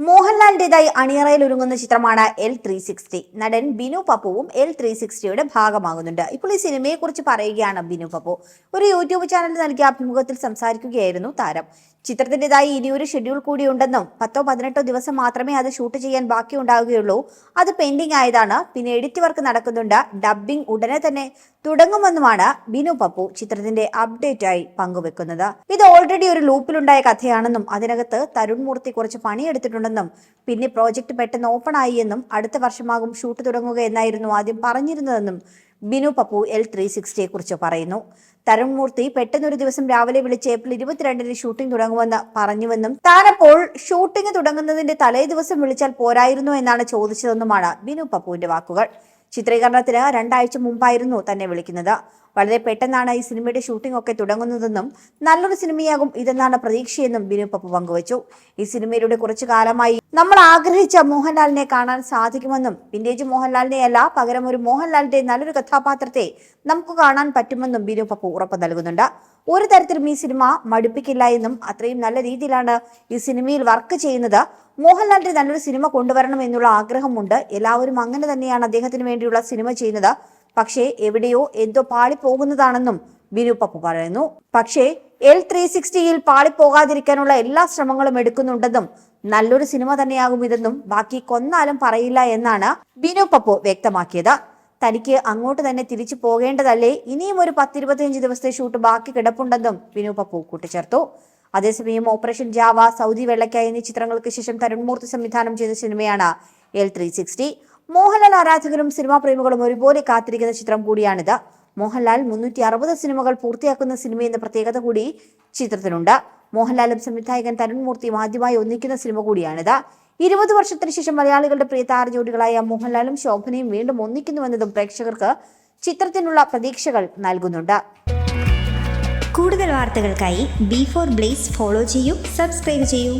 മോഹൻലാലിന്റേതായി അണിയറയിൽ ഒരുങ്ങുന്ന ചിത്രമാണ് എൽ ത്രീ സിക്സ്റ്റി നടൻ ബിനു പപ്പുവും എൽ ത്രീ സിക്സ്റ്റിയുടെ ഭാഗമാകുന്നുണ്ട്. ഇപ്പോൾ ഈ സിനിമയെ കുറിച്ച് പറയുകയാണ് ബിനു പപ്പു. ഒരു യൂട്യൂബ് ചാനലിൽ നൽകിയ അഭിമുഖത്തിൽ സംസാരിക്കുകയായിരുന്നു താരം. ചിത്രത്തിന്റെതായി ഇനിയൊരു ഷെഡ്യൂൾ കൂടിയുണ്ടെന്നും പത്തോ പതിനെട്ടോ ദിവസം മാത്രമേ അത് ഷൂട്ട് ചെയ്യാൻ ബാക്കി ഉണ്ടാവുകയുള്ളൂ അത് പെൻഡിംഗ് ആയതാണ്. പിന്നെ എഡിറ്റ് വർക്ക് നടക്കുന്നുണ്ട്. ഡബ്ബിംഗ് ഉടനെ തന്നെ തുടങ്ങുമെന്നുമാണ് ബിനു പപ്പു ചിത്രത്തിന്റെ അപ്ഡേറ്റ് ആയി പങ്കുവെക്കുന്നത്. ഇത് ഓൾറെഡി ഒരു ലൂപ്പിലുണ്ടായ കഥയാണെന്നും അതിനകത്ത് തരുൺ മൂർത്തി കുറച്ച് പണിയെടുത്തിട്ടുണ്ടെന്നും പിന്നെ പ്രോജക്റ്റ് പെട്ടെന്ന് ഓപ്പൺ ആയി എന്നും അടുത്ത വർഷമാകും ഷൂട്ട് തുടങ്ങുക എന്നായിരുന്നു ആദ്യം പറഞ്ഞിരുന്നതെന്നും ബിനു പപ്പു എൽ ത്രീ സിക്സ്റ്റിയെ കുറിച്ച് പറയുന്നു. തരുൺ മൂർത്തി പെട്ടെന്നൊരു ദിവസം രാവിലെ വിളിച്ച് ഏപ്രിൽ ഇരുപത്തിരണ്ടിന് ഷൂട്ടിംഗ് തുടങ്ങുമെന്ന് പറഞ്ഞുവെന്നും താനപ്പോൾ ഷൂട്ടിംഗ് തുടങ്ങുന്നതിന്റെ തലേ ദിവസം വിളിച്ചാൽ പോരായിരുന്നു എന്നാണ് ചോദിച്ചതെന്നുമാണ് ബിനു പപ്പുവിന്റെ വാക്കുകൾ. ചിത്രീകരണത്തിന് രണ്ടാഴ്ച മുമ്പായിരുന്നു തന്നെ വിളിക്കുന്നത്. വളരെ പെട്ടെന്നാണ് ഈ സിനിമയുടെ ഷൂട്ടിംഗ് ഒക്കെ തുടങ്ങുന്നതെന്നും നല്ലൊരു സിനിമയാകും ഇതെന്നാണ് പ്രതീക്ഷയെന്നും ബിനു പപ്പു പങ്കുവച്ചു. ഈ സിനിമയിലൂടെ കുറച്ചു കാലമായി നമ്മൾ ആഗ്രഹിച്ച മോഹൻലാലിനെ കാണാൻ സാധിക്കുമെന്നും വിന്റേജ് മോഹൻലാലിനെയല്ല പകരം ഒരു മോഹൻലാലിന്റെ നല്ലൊരു കഥാപാത്രത്തെ നമുക്ക് കാണാൻ പറ്റുമെന്നും ബിനു പപ്പു ഉറപ്പ് നൽകുന്നുണ്ട്. ഒരു തരത്തിലും ഈ സിനിമ മടുപ്പിക്കില്ല എന്നും അത്രയും നല്ല രീതിയിലാണ് ഈ സിനിമയിൽ വർക്ക് ചെയ്യുന്നത്. മോഹൻലാലിന്റെ നല്ലൊരു സിനിമ കൊണ്ടുവരണം എന്നുള്ള ആഗ്രഹമുണ്ട്. എല്ലാവരും അങ്ങനെ തന്നെയാണ് അദ്ദേഹത്തിന് വേണ്ടിയുള്ള സിനിമ ചെയ്യുന്നത്. പക്ഷേ എവിടെയോ എന്തോ പാളിപ്പോകുന്നതാണെന്നും ബിനു പപ്പു പറയുന്നു. പക്ഷേ എൽ ത്രീ സിക്സ്റ്റിയിൽ പാളിപ്പോകാതിരിക്കാനുള്ള എല്ലാ ശ്രമങ്ങളും എടുക്കുന്നുണ്ടെന്നും നല്ലൊരു സിനിമ തന്നെയാകും ഇതെന്നും ബാക്കി കൊന്നാലും പറയില്ല എന്നാണ് ബിനു പപ്പു വ്യക്തമാക്കിയത്. തനിക്ക് അങ്ങോട്ട് തന്നെ തിരിച്ചു പോകേണ്ടതല്ലേ? ഇനിയും ഒരു പത്തിരുപത്തിയഞ്ച് ദിവസത്തെ ഷൂട്ട് ബാക്കി കിടപ്പുണ്ടെന്നും ബിനു പപ്പു കൂട്ടിച്ചേർത്തു. അതേസമയം ഓപ്പറേഷൻ ജാവ സൗദി വെള്ളക്കായ എന്നീ ചിത്രങ്ങൾക്ക് ശേഷം തരുൺമൂർത്തി സംവിധാനം ചെയ്ത സിനിമയാണ് എൽ ത്രീ സിക്സ്റ്റി. മോഹൻലാൽ ആരാധകരും സിനിമാ പ്രേമികളും ഒരുപോലെ കാത്തിരിക്കുന്ന ചിത്രം കൂടിയാണിത്. മോഹൻലാൽ മുന്നൂറ്റി അറുപത് സിനിമകൾ പൂർത്തിയാക്കുന്ന സിനിമ എന്ന പ്രത്യേകത കൂടി ചിത്രത്തിനുണ്ട്. മോഹൻലാലും സംവിധായകൻ തരുൺമൂർത്തിയും ആദ്യമായി ഒന്നിക്കുന്ന സിനിമ കൂടിയാണിത്. ഇരുപത് വർഷത്തിന് ശേഷം മലയാളികളുടെ പ്രിയ താരജോഡികളായ മോഹൻലാലും ശോഭനയും വീണ്ടും ഒന്നിക്കുന്നുവെന്നതും പ്രേക്ഷകർക്ക് ചിത്രത്തിനുള്ള പ്രതീക്ഷകൾ നൽകുന്നുണ്ട്. കൂടുതൽ വാർത്തകൾക്കായി ബി ഫോർ ബ്ലേസ് ഫോളോ ചെയ്യൂ സബ്സ്ക്രൈബ് ചെയ്യൂ.